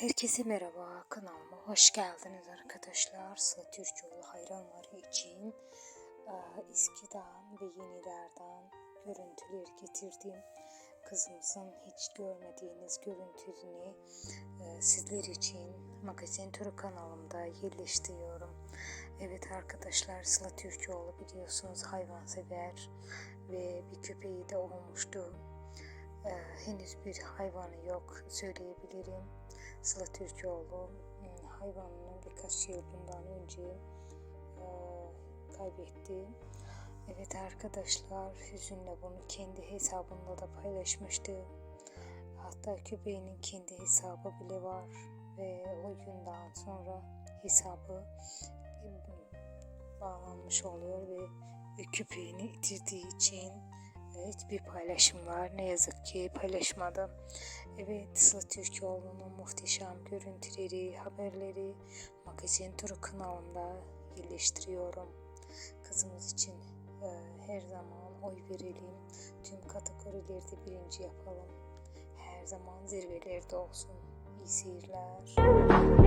Herkese merhaba, kanalıma hoş geldiniz arkadaşlar. Sıla Türkoğlu hayranları için e, eskiden ve yenilerden görüntüler getirdim. Kızımızın hiç görmediğiniz görüntülerini e, sizler için Magazin Turu kanalımda yerleştiriyorum. Evet arkadaşlar Sıla Türkoğlu biliyorsunuz hayvansever ve bir köpeği de olmuştu. E, henüz bir hayvanı yok söyleyebilirim. Sıla Türkoğlu e, hayvanını birkaç yıl bundan önce e, kaybetti. Evet arkadaşlar hüzünle bunu kendi hesabında da paylaşmıştı. Hatta köpeğinin kendi hesabı bile var ve o günden sonra hesabı e, bağlanmış oluyor ve, ve köpeğini itirdiği için hiçbir paylaşım var. Ne yazık ki paylaşmadı. Evet, Sıla Türkoğlu'nun muhteşem görüntüleri, haberleri Magazin Turu kanalımda yerleştiriyorum. Kızımız için e, her zaman oy verelim. Tüm kategorilerde birinci yapalım. Her zaman zirvelerde olsun. İyi seyirler.